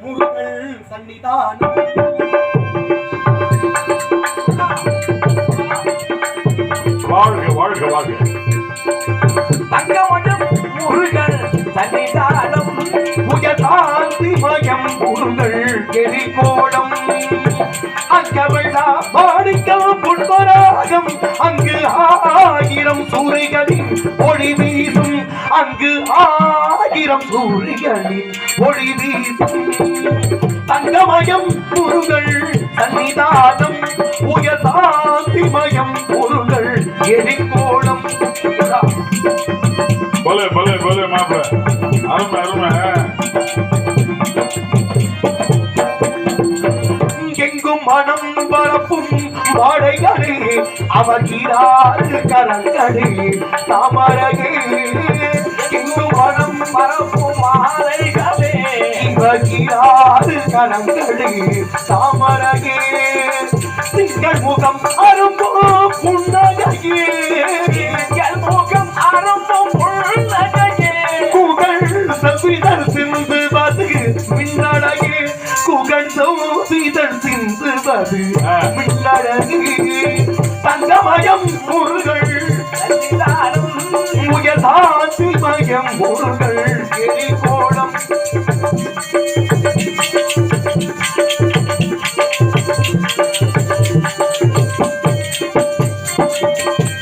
முருகன் சன்னிதானம். வாழ்க வாழ்க வாழ்க. தங்கமயம் முருகன் சன்னிதானம். உயர்காந்தி மயம் அங்கவிழா மாணிக்கம் புண்பராகம் அங்கு ஆயிரம் சூரியகளின் ஒளி வீசும் அங்கு ஆயிரம் சூரியனின் ஒளி வீசும். தங்கமயம் முருகன் சன்னிதானம் உயர்காந்திமயம் முருகன் எரிகோடம் பலே பலே பலே மாப்பிள்ள அருமை அருமை. எங்கும் மனம் பரப்பும் வாடைகளே அவர் இராது கரங்களே தாமரையே. பரப்பும் மாலைகளே இவர் இராது கரங்களே தாமரையே திங்கள் முகம் அரும்போ புன்னகையே. திங்கள் முகம் அரும்போ புன்னகையே. குகள் சபிதர் சிந்துவது மின்னழகே. குகள் சோபிதர் சிந்துவது மின்னழகே. தங்கமயம் முருகள் உயர்தாசிமயம் எரிகோளம்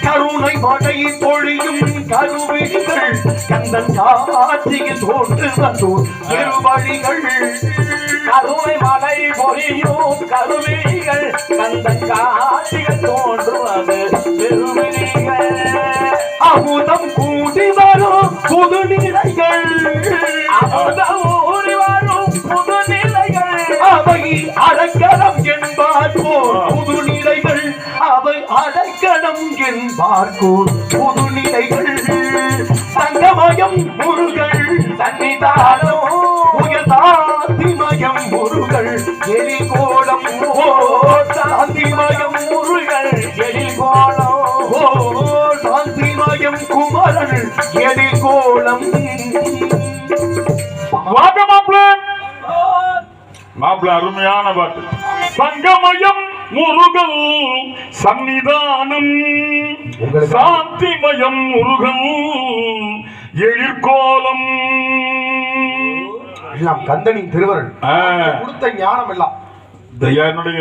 கருணை மழை பொழியும் கருவிகள் கந்தன் காட்சியில் தோன்று வந்தோர் திருவழிகள். கருணை மலை பொழியும் கருவிகள் கந்தன் காட்சிகள் தோன்றுவது அடக்கலம் என்பார்கோர் புது நிலைகள் சங்கமயம் முருகள் சன்னிதானோ உயர்தாதிமயம் முருகள் எலிகோடம் ஓ சாந்திமயம் முருகள் எலிகோடம் ஓ சாந்திமயம் குமரன் எலிகோளம். வாங்க மாப்பிள்ள. மாப்பிள்ள அருமையான பாட்டு. சங்கமயம் முருகல் சன்னிதானம். சாந்திமயம் முருகல் எழிற்கோலம். எல்லாம் கந்தனின் திருவருள். ஆ, கொடுத்த ஞானம் எல்லாம் இந்த என்னுடைய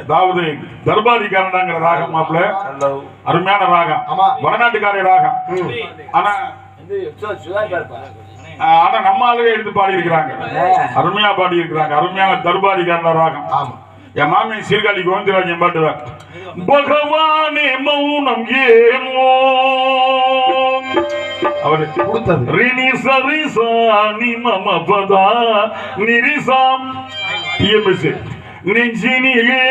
அதாவது தர்பாதிகாரனாங்கிற ராகம் மாப்பிள்ள அருமையான ராகம். ஆமா. வடநாட்டுக்கார ராகம். ஆனா ஆனா நம்ம ஆளுங்க எடுத்து பாடி இருக்கிறாங்க அருமையா பாடி இருக்கிறாங்க அருமையான தர்பாதிகாரன ராகம். ஆமா. என் மாமி சீர்காழி கோவிந்தராஜன் பாட்டுவேன் பகவானே மௌனம் ஏமோ அவரு கொடுத்தது ரினி சரிசா நி மம பதா நிரிசாம் டிஎம்எஸ் நெஞ்சினிலே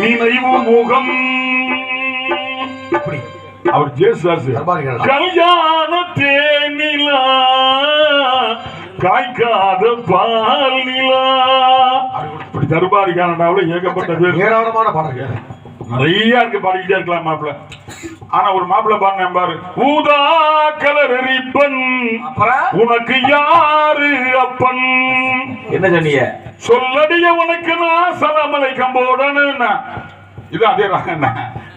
நினைவு முகம் அவர் தர்பாரிகள் கல்யாண தேனிலா காய்க்காத பால் நிலா இப்படி தர்பாரி கனடாவில் ஏகப்பட்ட பேர். ஏராளமான பாடல்கள். நிறைய இருக்கு பாடிக்கிட்டே இருக்கலாம் மாப்பிள்ள ஆனா ஒரு மாப்பிள்ள பாருங்க பாரு. ஊதா கலர் ரிப்பன் உனக்கு யாரு அப்பன்? என்ன சொன்னீங்க? சொல்லடிய உனக்கு நான் சலமலை கம்போடன்னு இது அதே ராகண்ணா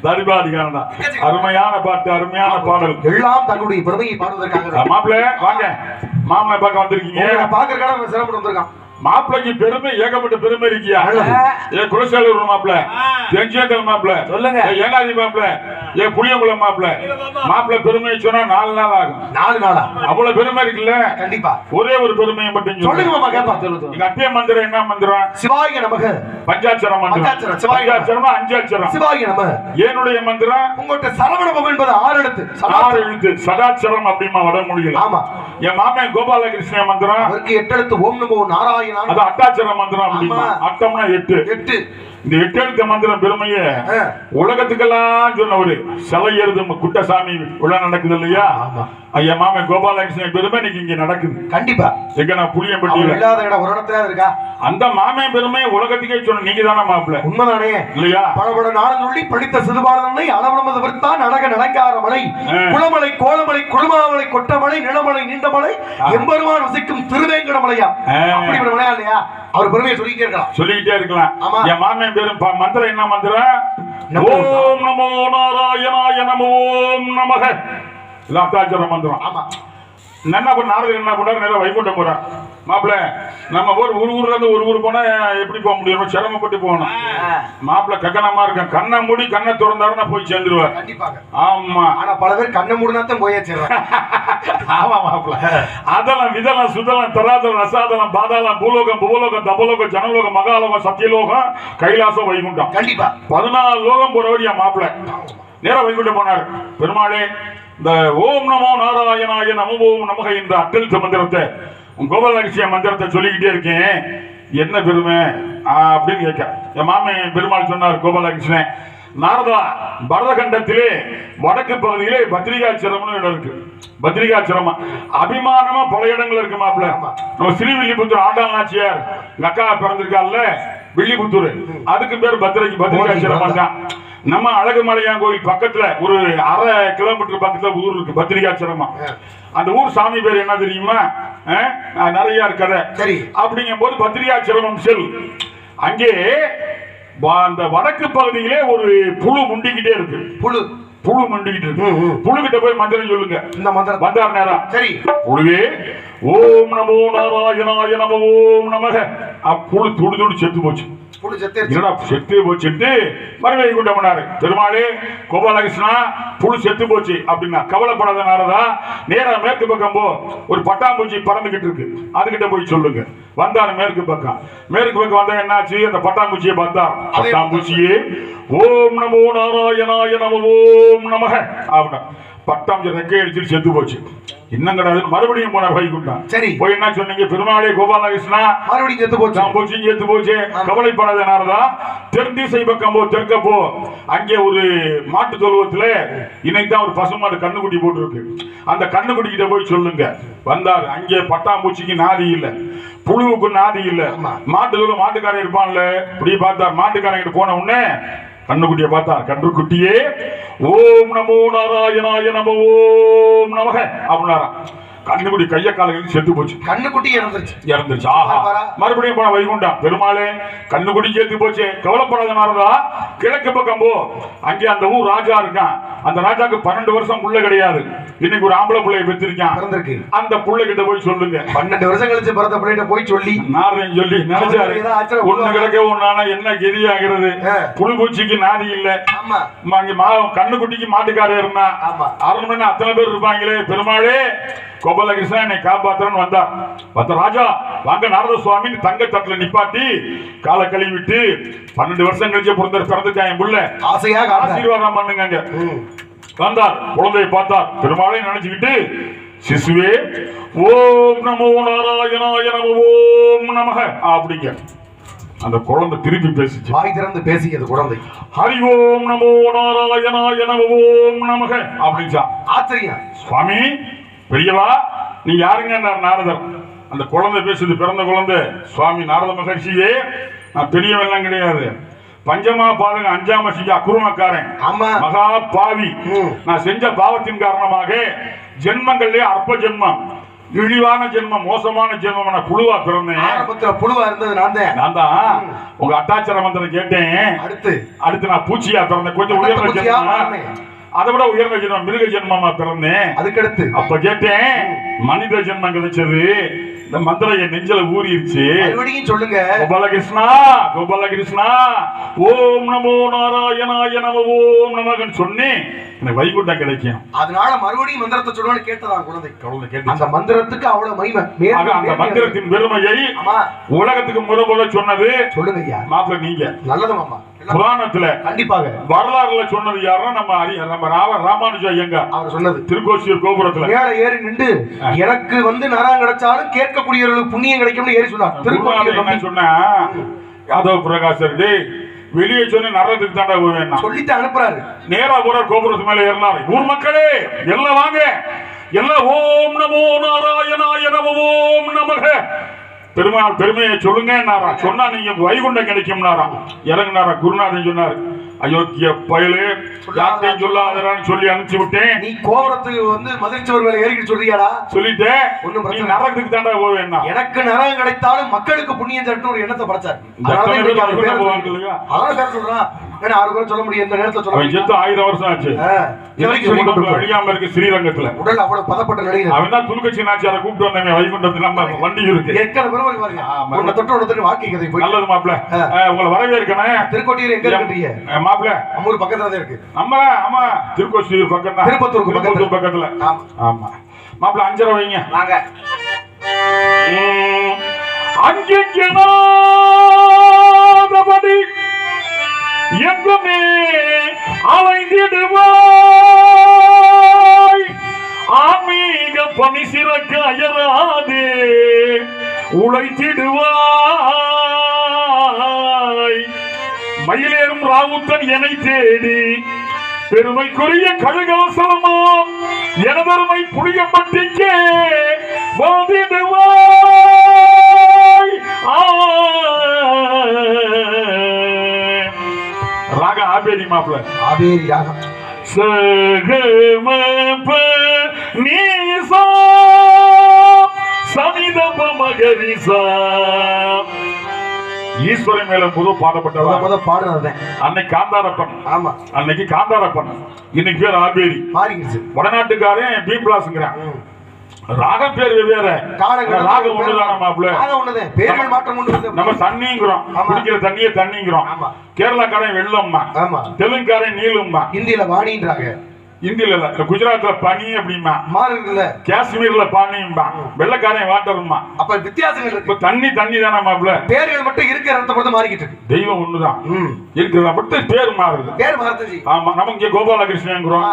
தர்பாரி கனடா அருமையான பாட்டு அருமையான பாடல். எல்லாம் தன்னுடைய பெருமையை பாடுவதற்காக மாப்பிள்ள வாங்க. மாமனை பார்க்க வந்திருக்கீங்க. பாக்குறதுக்காக சிரமப்பட்டு வந்திருக்கான். மாப்பிளைக்கு பெருமை ஏகப்பட்ட பெருமை இருக்கியா. ஏ குலசேலூர் மாப்பிள தென்சேந்தல் மாப்பிள சொல்லுங்க. ஏனாதி மாப்பிள ஏ புளியங்குளம் மாப்பிள மாப்பிள பெருமை சொன்னா நாலு நாள் ஆகும். நாலு நாளா? அவ்வளவு பெருமை இருக்குல்ல? கண்டிப்பா. ஒரே ஒரு பெருமையை மட்டும் சொல்லுங்க மாமா கேப்பா சொல்லுங்க எங்க அத்திய மந்திரம் என்ன மந்திரம்? சிவாய நமக. பஞ்சாட்சரம் மந்திரம். பஞ்சாட்சரம், அஞ்சாட்சரம். சிவாய நமக. என்னுடைய மந்திரம்? உங்கள்கிட்ட சரவணபம் என்பது ஆறு எழுத்து. ஆறு எழுத்து. சதாட்சரம் அப்படிமா வடமொழியில் ஆமா. என் மாமன் கோபாலகிருஷ்ண மந்திரம். அவருக்கு எட்டு எழுத்து ஓம் நமோ நாராயணா அது அட்டாட்சர மந்திரம் அப்படிமா. அட்டம்னா எட்டு. எட்டு. இந்த எட்டெழுத்த மந்திரம் பெருமைய. உலகத்துக்கெல்லாம் சொன்னவரு. சிலை எருது குட்டசாமி விழா நடக்குது இல்லையா. ஐயா மாமன் கோபாலகிருஷ்ணன் பெருமை இன்னைக்கு இங்க நடக்குது. கண்டிப்பா. எங்க நான் புளியம்பட்டியில? இல்லாத இடம் ஒரு இடத்துல இருக்கா? அந்த மாமன் பெருமை உலகத்துக்கே சொன்ன நீங்க தானே மாப்பிள்ள? உண்மைதானே. இல்லையா? பலபட நாள் சொல்லி படித்த சிறுபாரதனை அளவனமது விற்தான் நடக நடங்கார மலை. குளமலை கோலமலை குழுமாமலை கொட்டமலை நிலமலை நீண்டமலை எம்பெருமான் வசிக்கும் திருவேங்கடமலையா. அப்படிப்பட்ட மலையா இல்லையா அவர் பெருமையை சொல்லிக்கிட்டே இருக்கலாம். சொல்லிக்கிட்டே இருக்கலாம். ஆமா. என் மாமன் பேரும் ப- மந்திரம் என்ன மந்திரம்? ஓம் நமோ நாராயணாய நம நமக. லத்தாச்சர மந்திரம். ஆமா. என்ன பண்ண நாரதர் என்ன பண்ணாரு நேரம் வைகுண்டம் போறார் மாப்பிள்ள நம்ம ஊர் ஒரு ஊர்ல இருந்து ஒரு ஊர் போனா எப்படி போக முடியும்? சிரமப்பட்டு போகணும். மாப்பிள்ள கக்கனமா இருக்கேன். கண்ணை மூடி கண்ணை திறந்தாருன்னா போய் சேர்ந்துருவார். ஆமா. ஆனா பல பேர் கண்ணை மூடினாத்தான் போய் வச்சிடறாங்க ஆமா மாப்பிள்ள. அதெல்லாம் விதலம் சுதலம் தராதலம் ரசாதலம் பாதாளம் பூலோகம் புவலோகம் தபலோகம் ஜனலோகம் மகாலோகம் சத்தியலோகம் கைலாசம் வைகுண்டம். கண்டிப்பா. பதினாலு லோகம் போறவர் என் மாப்பிள்ள. நேரா வைகுண்டம் போனார். பெருமாளே இந்த ஓம் நமோ நாராயணாய நம ஓம் நமக என்ற அட்டல் மந்திரத்தை கோபாலகிருஷ்ண மந்திரத்தை சொல்லிக்கிட்டே இருக்கேன். என்ன பெருமை? அப்படின்னு கேட்க. என் மாமே பெருமாள் சொன்னார் கோபாலகிருஷ்ணன் நாரதா பரதகண்டத்திலே வடக்கு பகுதியிலே பத்ரிகாச்சிரம்னு இடம் இருக்கு. பத்ரிகாச்சிரமா அபிமானமா பல இடங்கள் இருக்கு மாப்பிள்ள. நம்ம ஸ்ரீவில்லிபுத்தூர் ஆண்டாள் நாச்சியார் எங்க அக்கா பிறந்திருக்காள்ல வில்லிபுத்தூர். அதுக்கு பேர் பத்ரிகை பத்ரிகாச்சிரமா தான். நம்ம அழகுமலையான் கோயில் பக்கத்துல ஒரு அரை கிலோமீட்டர் பக்கத்துல ஊர் இருக்கு பத்ரிகாச்சிரமா அந்த ஊர் சாமி பேர் என்ன தெரியுமா? நிறைய இருக்கதை சரி. அப்படிங்கும் போது பத்ரிகாச்சிரமம் செல். அங்கே அந்த வடக்கு பகுதியிலே ஒரு புழு முண்டிக்கிட்டே இருக்கு. புழு. புழு முண்டிக்கிட்டு இருக்கு. ம், ம். புழு கிட்ட போய் மந்திரம் சொல்லுங்க. இந்த மந்திரம். வந்தார் நேரம் சரி. புழுவே ஓம் நமோ நாராயணாய நம ஓம் நமக அப்புழு துடி துடி செத்து போச்சு. செத்து என்னடா செத்து போச்சுட்டு மறுபடியும் கொண்டு போனாரு. பெருமாளே கோபாலகிருஷ்ணா புழு செத்து போச்சு அப்படின்னா கவலைப்படாத நாரதா நேரா மேற்கு பக்கம் போ. ஒரு பட்டாம்பூச்சி பறந்துகிட்டு இருக்கு. அதுகிட்ட போய் சொல்லுங்க. வந்தாரு மேற்கு பக்கம். மேற்கு பக்கம் வந்தா என்னாச்சு? அந்த பட்டாம்பூச்சியை பார்த்தார் பட்டாம்பூச்சியே ஓம் நமோ நாராயணாய நம ஓம் நமக. அப்படின்னா பட்டாம்பூச்சி ரெக்கை அடிச்சுட்டு செத்து போச்சு. இன்னும் கிடையாது மறுபடியும் போனார் வைகுண்டம் சரி. போய் என்ன சொன்னீங்க? பெருமாளே கோபாலகிருஷ்ணா? மறுபடியும் செத்து போச்சு. போச்சு ஏத்து போச்சு. கவலைப்படாத நாரதா. தென் திசை பக்கம் போ தெற்க போ. அங்கே ஒரு மாட்டு தொழுவத்துல இன்னைக்கு தான் ஒரு பசுமாடு கண்ணுக்குட்டி போட்டுருக்கு. அந்த கண்ணுக்குட்டி கிட்ட போய் சொல்லுங்க. வந்தார். அங்கே பட்டாம்பூச்சிக்கு நாதி இல்ல. புழுவுக்கு நாதி இல்ல. மாட்டு மாட்டுக்காரன் இருப்பான்ல. இப்படி பார்த்தார். மாட்டுக்காரன் கிட்ட போன உடனே கண்ணுக்குட்டியை பார்த்தார் கன்றுக்குட்டியே ஓம் நமோ நாராயணாய நம ஓம் நமக அப்படின்னாராம் கண்ணுக்குட்டி கைய காலையில் செத்து போச்சு. கண்ணுக்குட்டி இறந்துருச்சு. இறந்துருச்சு. ஆஹா. மறுபடியும் போன வைகுண்டம் பெருமாளே கண்ணு குடி சேர்த்து போச்சு. கவலைப்படாத நாரதா. கிழக்கு பக்கம் போ. அங்கே அந்த ஊர் ராஜா இருக்கான். அந்த ராஜாக்கு பன்னெண்டு வருஷம் புள்ள கிடையாது. இன்னைக்கு ஒரு ஆம்பளை பிள்ளைய பெற்றிருக்கான். பிறந்திருக்கு. அந்த புள்ள கிட்ட போய் சொல்லுங்க. பன்னெண்டு வருஷம் கழிச்சு பிறந்த பிள்ளைகிட்ட போய் சொல்லி. நாரதன் சொல்லி நினைச்சாரு. ஒண்ணு கிடக்க ஒண்ணானா என்ன கெதியாகிறது? ஆ. புழுபூச்சிக்கு நாதி இல்ல. கண்ணுக்குட்டிக்கு மாட்டுக்காரர் இருந்தான் ஆமா. அரண்மனை அத்தனை பேர் இருப்பாங்களே பெருமாளே. கோபாலகிருஷ்ணன் என்னை காப்பாத்துறன்னு வந்தார். வந்த ராஜா வாங்க நாரத சுவாமி தங்க தட்டுல நிப்பாட்டி காலை கழுவி விட்டு பன்னெண்டு வருஷம் கழிச்சு பிறந்த பிறந்துட்டான் என் புள்ள. ஆசையா காட்டுறாரு. ஆசீர்வாதம் பண்ணுங்க. வந்தார் குழந்தையை பார்த்தார் பெருமாளை நினைச்சுக்கிட்டு சிசுவே ஓம் நமோ நாராயணாய நம ஓம் நமக அப்படிங்க. அந்த குழந்தை திருப்பி பேசிச்சு. வாய் திறந்து பேசியது குழந்தை. ஹரி ஓம் நமோ நாராயணாய நம ஓம் நமக அப்படின்ச்சா. ஆச்சரியம் சுவாமி பெரியவா நீ யாருங்க நாரதர்? அந்த குழந்தை பேசுது பிறந்த குழந்தை. சுவாமி நாரத மகர்ஷியே நான் பெரியவெல்லாம் கிடையாது. பஞ்சமா பாருங்க அஞ்சாம செஞ்ச அக்குருமக்காரன் மகா பாவி. நான் செஞ்ச பாவத்தின் காரணமாக ஜென்மங்கள்லயே அற்ப ஜென்மம் இழிவான ஜென்மம் மோசமான ஜென்மம் நான் புழுவா பிறந்தேன். புழுவா இருந்தது நான் தான். நான் தான். உங்க அட்டாச்சர மந்திரம் கேட்டேன். அடுத்து. அடுத்து நான் பூச்சியா பிறந்தேன். கொஞ்சம் உயர்ந்த. அதை விட உயர்ந்த ஜென்மம் மிருக ஜென்மமா பிறந்தேன். அதுக்கடுத்து? அப்ப கேட்டேன் மனித ஜென்மம் கிடைச்சது. இந்த மந்திரம் என் நெஞ்சில ஊறிடுச்சு மறுபடியும் சொல்லுங்க. கோபாலகிருஷ்ணா கோபாலகிருஷ்ணா ஓம் நமோ நாராயணாய நம ஓம் நமகன்னு சொன்னேன் எனக்கு வைகுண்டம் கிடைக்கும். அதனால மறுபடியும் மந்திரத்தை சொல்லுவான்னு கேட்டதான் குழந்தை. குழந்தை கேட்டு அந்த மந்திரத்துக்கு அவ்வளவு மகிமை. அந்த மந்திரத்தின் பெருமையை உலகத்துக்கு முத முத சொன்னது சொல்லுங்க ஐயா. மாப்பிள்ள நீங்க. நல்லது மாமா. புராணத்துல கண்டிப்பாக. வரலாறுல சொன்னது யாருன்னா நம்ம அறி நம்ம ராம ராமானுஜ ஐயங்கார் அவர் சொன்னது. திருக்கோசியூர் கோபுரத்துல. மேல ஏறி நின்று எனக்கு வந்து நரம் கிடைச்சாலும் கேட்கக்கூடியவர்களுக்கு புண்ணியம் கிடைக்கும்னு ஏறி சொன்னார். குருநாதர் என்ன சொன்னா யாதவ பிரகாசர் டேய் வெளியே சொன்ன நரத்துக்கு தாண்டா போவேன். சொல்லிட்டு அனுப்புறாரு. நேரா போற கோபுரத்து மேல ஏறினார். ஊர் மக்களே எல்லாம் வாங்க. எல்லாம் ஓம் நமோ நாராயணாய நம ஓம் நமக. பெருமாள் பெருமையை சொல்லுங்க சொன்னா நீங்க வைகுண்டம் கிடைக்கும்னாரா? இறங்குனாரா? குருநாதன் சொன்னார் அயோக்கிய பயலு யார்ட்டையும் சொல்லாதரான்னு சொல்லி அனுப்பிச்சு விட்டேன். நீ கோபுரத்துக்கு வந்து மதிச்சவர் மேல ஏறிக்கிட்டு சொல்றியாடா? சொல்லிட்டேன் ஒண்ணும் பிரச்சனை நரகத்துக்கு தாண்டா போவேன்னா? எனக்கு நரகம் கிடைத்தாலும் மக்களுக்கு புண்ணியம் தரட்டும் ஒரு எண்ணத்தை படைச்சார். அதனால சொல்றான். ஏன்னா ஆறு பேர் சொல்ல முடியும் இந்த நேரத்துல சொல்ல அவன் செத்து ஆயிரம் வருஷம் ஆச்சு. அழியாம இருக்கு ஸ்ரீரங்கத்துல? உடல் அவ்வளவு பதப்பட்ட நிலையில். அவன் தான் துணுக்கட்சி நாச்சியாரை கூப்பிட்டு வந்தவன் வைகுண்டத்துல நம்ம வண்டி இருக்கு. இருக்கு பாருங்க. ஆமா. உன்னை தொட்டு உன்னை தொட்டு வாழ்க்கை கதை போய் நல்லது மாப்பிள. உங்களை வரவேற்கணும் திருக்கோட்டியூர் எங்க இருக்கீங்க மாப்பிள. அம்மூர் பக்கத்துல தான் இருக்கு. நம்ம ஆமா திருக்கோஷ்டியூர் பக்கம் தான் திருப்பத்தூருக்கு பக்கத்துல. பக்கத்துல. ஆமா. மாப்பிள அஞ்சரை வைங்க. வாங்க. உம், அங்கெங்கனாதபடி எங்குமே அலைந்திடுவாய். ஆன்மீக பணி சிறக்க அயராதே. உழைத்திடுவாய். மயிலேறும் ராவுத்தன் என்னை தேடி. பெருமைக்குரிய கழுகவசலமாம் எனதருமை புளியப்பட்டிக்கே வந்திடுவாய். ஆ. மாப்பிள்ள. ஆபேரி ராகம் சகமப நீசா சனிதப மகரிசா ஈஸ்வரன் மேல புது பாடப்பட்டவா முத பாடுனதுதான் அன்னைக்கு காந்தாரப்பன். ஆமா. அன்னைக்கு காந்தாரப்பன். இன்னைக்கு பேர் ஆபேரி மாறிக்கிடுச்சு வடநாட்டுக்காரன் பி பிளாஸ்ங்கிறான். ராகம் பேர் வேற காலங்கள் ராகம் ஒண்ணுதான மாப்பிள்ள? ராகம் ஒண்ணுதான் பேர்கள் மாற்றம் இருக்கு. நம்ம தண்ணிங்கிறோம். குடிக்கிற தண்ணியே தண்ணிங்கிறோம். ஆமா. கேரளாக்காரன் வெள்ளம்மா. ஆமா. தெலுங்குக்காரன் நீளம்மா ஹிந்தியில வாணின்றாங்க இந்தியில குஜராத்ல பனி அப்படிமா மாறு இருக்குல்ல காஷ்மீர்ல பானியும்பா வெள்ளக்காரன் வாட்டருமா? அப்ப வித்தியாசங்கள் இருக்கு. தண்ணி தண்ணி தானே மாப்பிள்ள? பேர்கள் மட்டும் இருக்கிற இடத்த பொறுத்து மாறிக்கிட்டு இருக்கு. தெய்வம் ஒண்ணுதான். இருக்கிறத மட்டும் பேர் மாறுது. பேர் மாறுது ஆமா நம்ம இங்க கோபாலகிருஷ்ணங்கிறோம்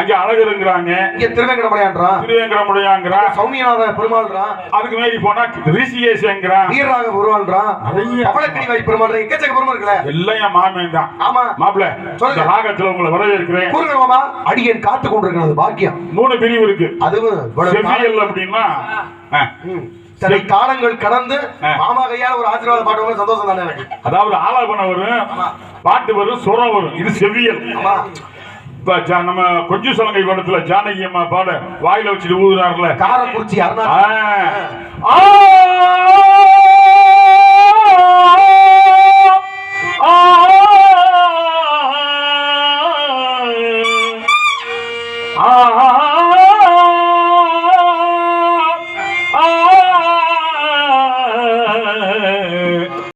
அங்க அழகருங்கிறாங்க. இங்க திருவேங்கடமலையான்றான் திருவேங்கரமுடையாங்கிறான் சௌமியநாத பெருமாள்றான் அதுக்கு மேரி போனா ரிஷிகேஷங்கிறான் வீரராக பெருமாள்றான் நிறைய. பவளக்கடி வாய் பெருமாள் எக்கச்சக்க பெருமாள் இருக்குல்ல? எல்லாம் மாமன் தான் ஆமா. இந்த ராகத்துல உங்களை வரவேற்கிறேன். கூறுங்க மாமா. அடியேன் காத்து கொண்டிருக்கிறது பாக்கியம். மூணு பிரிவு இருக்கு. அதுவும் அப்படின்னா. சில காலங்கள் கடந்து. மாமா கையால ஒரு ஆசீர்வாதம் பாட்டு சந்தோஷம் தானே அதாவது ஆலாபனம் வரும் பாட்டு வரும் சுரம் வரும். இது செவியல் ஆமா. இப்ப ஜா- நம்ம கொஞ்சம் சலங்கை படத்துல ஜானகி அம்மா பாட வாயில வச்சுட்டு ஊதுறாருல காரக்குறிச்சி. அருணா ஆ.